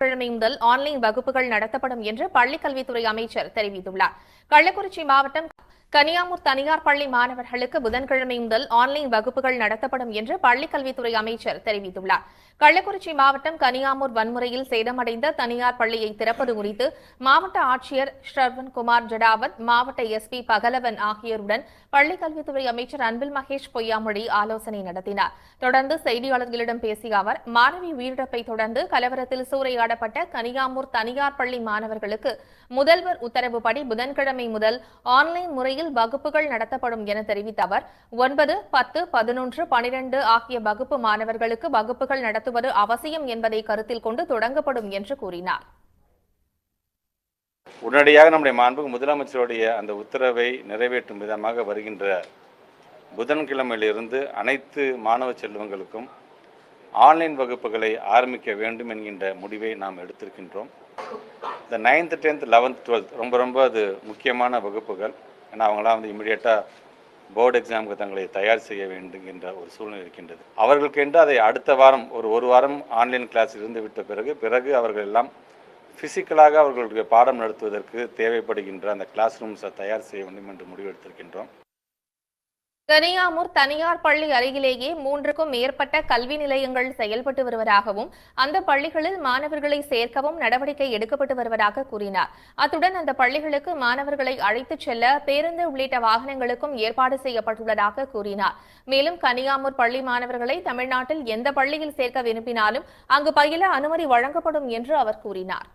கிழமை முதல் ஆன்லைன் வகுப்புகள் நடத்தப்படும் என்று பள்ளிக்கல்வித்துறை அமைச்சர் தெரிவித்துள்ளார். கள்ளக்குறிச்சி மாவட்டம் கனியாமூர் தனியார் பள்ளி மாணவர்களுக்கு புதன்கிழமை முதல் ஆன்லைன் வகுப்புகள் நடத்தப்படும் என்று பள்ளிக்கல்வித்துறை அமைச்சர் தெரிவித்துள்ளார். கள்ளக்குறிச்சி மாவட்டம் கனியாமூர் வன்முறையில் சேதமடைந்த தனியார் பள்ளியை திறப்பது குறித்து மாவட்ட ஆட்சியர் ஸ்ரவன் குமார் ஜடாவத் மாவட்ட எஸ்பி பகலவன் ஆகியோருடன் பள்ளிக்கல்வித்துறை அமைச்சர் அன்பில் மகேஷ் பொய்யாமொழி ஆலோசனை நடத்தினார். தொடர்ந்து செய்தியாளர்களிடம் பேசிய அவர் மாணவி உயிரிழப்பை தொடர்ந்து கலவரத்தில் சூறையாடப்பட்ட கனியாமூர் தனியார் பள்ளி மாணவர்களுக்கு முதல்வர் உத்தரவுப்படி புதன்கிழமை முதல் ஆன்லைன் முறையில் வகுப்புகள் நடத்தப்படும் என தெரிவித்த அவர் ஒன்பது பத்து பதினொன்று பனிரெண்டு ஆகிய வகுப்பு மாணவர்களுக்கு வகுப்புகள் நடத்துவது அவசியம் என்பதை கருத்தில் கொண்டு தொடங்கப்படும் என்று கூறினார். உடனடியாக நம்முடைய மாண்புக்கு முதலமைச்சருடைய அந்த உத்தரவை நிறைவேற்றும் விதமாக வருகின்ற புதன்கிழமையிலிருந்து அனைத்து மாணவ செல்வங்களுக்கும் ஆன்லைன் வகுப்புகளை ஆரம்பிக்க வேண்டும் என்கின்ற முடிவை நாம் எடுத்திருக்கின்றோம். இந்த நைன்த்து டென்த் லெவன்த் டுவெல்த் ரொம்ப ரொம்ப அது முக்கியமான வகுப்புகள். ஏன்னா அவங்களாம் வந்து இமிடியேட்டாக போர்டு எக்ஸாமுக்கு தங்களை தயார் செய்ய வேண்டுகின்ற ஒரு சூழ்நிலை இருக்கின்றது. அவர்களுக்கென்று அதை அடுத்த வாரம் ஒரு ஒரு வாரம் ஆன்லைன் கிளாஸ் இருந்து விட்ட பிறகு பிறகு அவர்கள் எல்லாம் ஃபிசிக்கலாக அவர்களுடைய பாடம் நடத்துவதற்கு தேவைப்படுகின்ற அந்த கிளாஸ் ரூம்ஸை தயார் செய்ய வேண்டும் என்று முடிவெடுத்திருக்கின்றோம். கனியாமூர் தனியார் பள்ளி அருகிலேயே மூன்றுக்கும் மேற்பட்ட கல்வி நிலையங்கள் செயல்பட்டு வருவதாகவும் அந்த பள்ளிகளில் மாணவர்களை சேர்க்கவும் நடவடிக்கை எடுக்கப்பட்டு வருவதாக கூறினார். அத்துடன் அந்த பள்ளிகளுக்கு மாணவர்களை அழைத்துச் செல்ல பேருந்து உள்ளிட்ட வாகனங்களுக்கும் ஏற்பாடு செய்யப்பட்டுள்ளதாக கூறினார். மேலும் கனியாமூர் பள்ளி மாணவர்களை தமிழ்நாட்டில் எந்த பள்ளியில் சேர்க்க விரும்பினாலும் அங்கு பயில அனுமதி வழங்கப்படும் என்று அவர் கூறினார்.